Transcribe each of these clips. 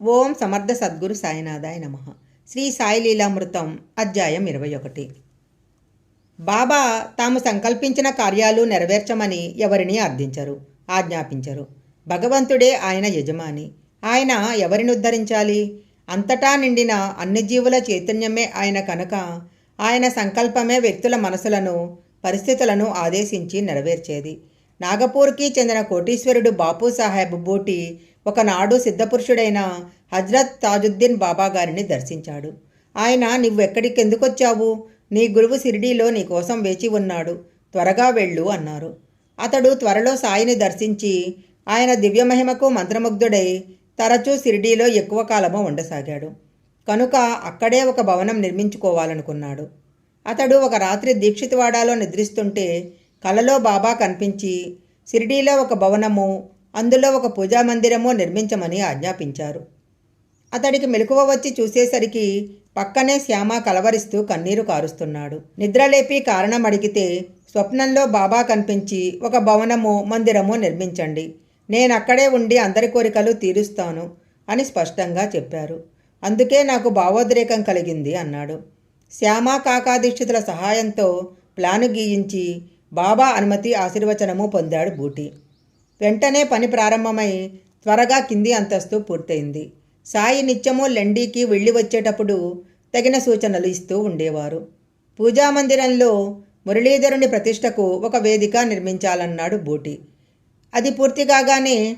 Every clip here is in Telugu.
ఓం సమర్థ సద్గురు సాయినాథాయ నమ. శ్రీ సాయి లీలామృతం అధ్యాయం ఇరవై ఒకటి బాబా తాము సంకల్పించిన కార్యాలు నెరవేర్చమని ఎవరిని అర్థించరు ఆజ్ఞాపించరు. భగవంతుడే ఆయన యజమాని. ఆయన ఎవరిని ఉద్ధరించాలి? అంతటా నిండిన అన్ని జీవుల చైతన్యమే ఆయన కనుక ఆయన సంకల్పమే వ్యక్తుల మనసులను పరిస్థితులను ఆదేశించి నెరవేర్చేది. నాగపూర్కి చెందిన కోటీశ్వరుడు బాపు సాహెబ్ ఒకనాడు సిద్ధపురుషుడైన హజ్రత్ తాజుద్దీన్ బాబా గారిని దర్శించాడు. ఆయన నువ్వు ఎక్కడికి నీ గురువు సిరిడీలో నీ కోసం వేచి ఉన్నాడు. త్వరగా వెళ్ళు అన్నారు. అతడు త్వరలో సాయిని దర్శించి ఆయన దివ్యమహిమకు మంత్రముగ్ధుడై తరచూ సిరిడీలో ఎక్కువ కాలము ఉండసాగాడు. కనుక అక్కడే ఒక భవనం నిర్మించుకోవాలనుకున్నాడు. అతడు ఒక రాత్రి దీక్షితవాడాలో నిద్రిస్తుంటే కలలో బాబా కనిపించి సిరిడీలో ఒక భవనము అందులో ఒక పూజా మందిరము నిర్మించమని ఆజ్ఞాపించారు. అతడికి మెలకువ వచ్చి చూసేసరికి పక్కనే శ్యామ కలవరిస్తూ కన్నీరు కారుస్తున్నాడు. నిద్రలేపి కారణం అడిగితే స్వప్నంలో బాబా కనిపించి ఒక భవనము మందిరము నిర్మించండి. నేను అక్కడే ఉండి అందరి కోరికలు తీరుస్తాను అని స్పష్టంగా చెప్పారు. అందుకే నాకు భావోద్రేకం కలిగింది అన్నాడు. శ్యామ కాకాదీక్షితుల సహాయంతో ప్లాను గీయించి బాబా అనుమతి ఆశీర్వచనము పొందాడు బూటి. వెంటనే పని ప్రారంభమై త్వరగా కింది అంతస్తు పూర్తయింది. సాయి నిత్యము లెండీకి వెళ్ళి వచ్చేటప్పుడు తగిన సూచనలు ఇస్తూ ఉండేవారు. పూజా మందిరంలో మురళీధరుని ప్రతిష్టకు ఒక వేదిక నిర్మించాలన్నాడు బూటి. అది పూర్తి కాగానే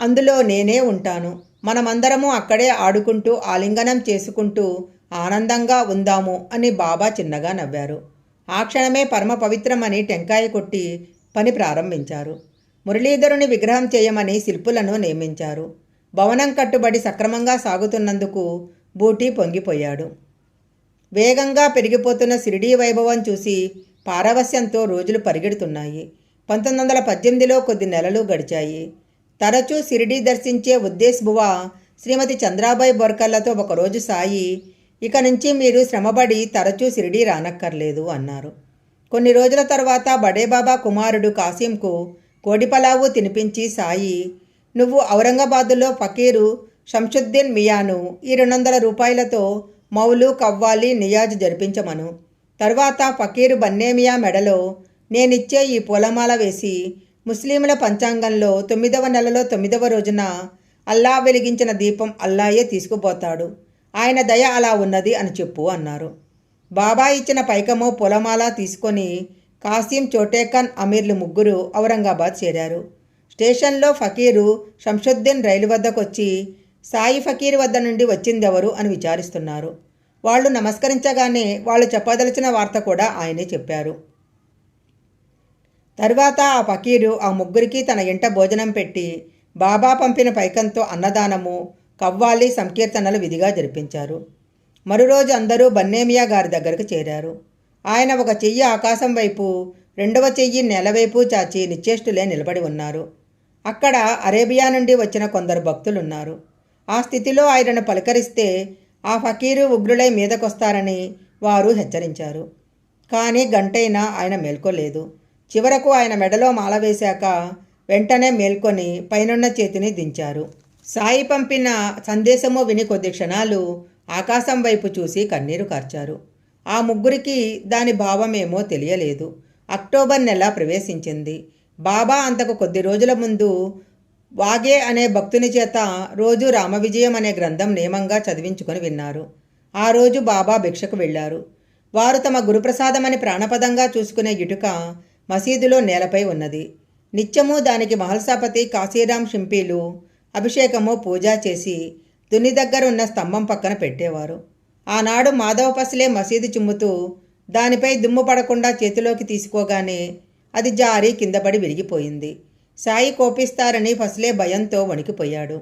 అందులో నేనే ఉంటాను. మనమందరము అక్కడే ఆడుకుంటూ ఆలింగనం చేసుకుంటూ ఆనందంగా ఉందాము అని బాబా చిన్నగా నవ్వారు. ఆ క్షణమే పరమ పవిత్రమని టెంకాయ కొట్టి పని ప్రారంభించారు. మురళీధరుని విగ్రహం చేయమని శిల్పులను నియమించారు. భవనం కట్టుబడి సక్రమంగా సాగుతున్నందుకు బూటీ పొంగిపోయాడు. వేగంగా పెరిగిపోతున్న సిరిడీ వైభవం చూసి పారవస్యంతో రోజులు పరిగెడుతున్నాయి. పంతొమ్మిది వందల పద్దెనిమిదిలో కొద్ది నెలలు గడిచాయి. తరచూ సిరిడీ దర్శించే ఉద్దేశ్బువ శ్రీమతి చంద్రాబాయి బొర్కర్లతో ఒకరోజు సాయి ఇక నుంచి మీరు శ్రమపడి తరచూ సిరిడీ రానక్కర్లేదు అన్నారు. కొన్ని రోజుల తర్వాత బడేబాబా కుమారుడు కాసింకు కోడిపలావు తినిపించి సాయి నువ్వు ఔరంగాబాదులో ఫకీరు షంషుద్దీన్ మియాను ఈ రెండు వందల రూపాయలతో మౌలు కవ్వాలి నియాజ్ జరిపించమను. తర్వాత ఫకీరు బన్నేమియా మెడలో నేనిచ్చే ఈ పూలమాల వేసి ముస్లింల పంచాంగంలో తొమ్మిదవ నెలలో తొమ్మిదవ రోజున అల్లా వెలిగించిన దీపం అల్లాయే తీసుకుపోతాడు. ఆయన దయ అలా ఉన్నది అని చెప్పు అన్నారు. బాబా ఇచ్చిన పైకము పొలమాల తీసుకొని కాసిం చోటేఖాన్ అమీర్లు ముగ్గురు ఔరంగాబాద్ చేరారు. స్టేషన్లో ఫకీరు షంషుద్దీన్ రైలు వద్దకొచ్చి సాయి ఫకీర్ వద్ద నుండి వచ్చిందెవరు అని విచారిస్తున్నారు. వాళ్ళు నమస్కరించగానే వాళ్ళు చెప్పదలిచిన వార్త కూడా ఆయనే చెప్పారు. తర్వాత ఆ ఫకీరు ఆ ముగ్గురికి తన ఇంట భోజనం పెట్టి బాబా పంపిన పైకంతో అన్నదానము కవ్వాలి సంకీర్తనలు విధిగా జరిపించారు. మరురోజు అందరూ బన్నేమియా గారి దగ్గరకు చేరారు. ఆయన ఒక చెయ్యి ఆకాశం వైపు రెండవ చెయ్యి నెలవైపు చాచి నిశ్చేష్టులే నిలబడి ఉన్నారు. అక్కడ అరేబియా నుండి వచ్చిన కొందరు భక్తులున్నారు. ఆ స్థితిలో ఆయనను పలకరిస్తే ఆ ఫకీరు ఉగ్రులై మీదకొస్తారని వారు హెచ్చరించారు. కానీ గంటైనా ఆయన మేల్కోలేదు. చివరకు ఆయన మెడలో మాల వేశాక వెంటనే మేల్కొని పైనున్న చేతిని దించారు. సాయి పంపిన సందేశము విని కొద్ది క్షణాలు ఆకాశం వైపు చూసి కన్నీరు కార్చారు. ఆ ముగ్గురికి దాని భావమేమో తెలియలేదు. అక్టోబర్ నెల ప్రవేశించింది. బాబా అంతకు కొద్ది రోజుల ముందు వాగే అనే భక్తుని చేత రోజు రామవిజయం అనే గ్రంథం నియమంగా చదివించుకొని విన్నారు. ఆ రోజు బాబా భిక్షకు వెళ్ళారు. వారు తమ గురుప్రసాదమని ప్రాణపదంగా చూసుకునే ఇటుక మసీదులో నేలపై ఉన్నది. నిత్యము దానికి మహల్సాపతి కాశీరాం షింపీలు అభిషేకము పూజ చేసి దున్ని దగ్గర ఉన్న స్తంభం పక్కన పెట్టేవారు. ఆనాడు మాధవ పసలే మసీదు చిమ్ముతూ దానిపై దుమ్ము పడకుండా చేతిలోకి తీసుకోగానే అది జారి కిందపడి విరిగిపోయింది. సాయి కోపిస్తారని ఫసలే భయంతో వణికిపోయాడు.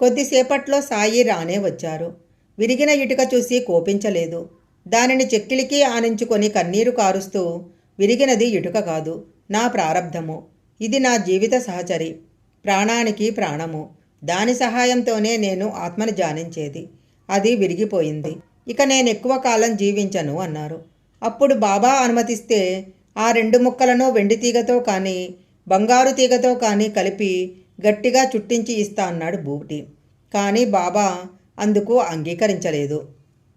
కొద్దిసేపట్లో సాయి రానే వచ్చారు. విరిగిన ఇటుక చూసి కోపించలేదు. దానిని చెక్కిలికి ఆనించుకొని కన్నీరు కారుస్తూ విరిగినది ఇటుక కాదు నా ప్రారబ్ధము ఇది నా జీవిత సహచరి. ప్రాణానికి ప్రాణము. దాని సహాయంతోనే నేను ఆత్మని జానించేది. అది విరిగిపోయింది. ఇక నేను ఎక్కువ కాలం జీవించను అన్నారు. అప్పుడు బాబా అనుమతిస్తే ఆ రెండు ముక్కలను వెండి తీగతో కానీ బంగారు తీగతో కానీ కలిపి గట్టిగా చుట్టించి ఇస్తా అన్నాడు బూటి కానీ బాబా అందుకు అంగీకరించలేదు.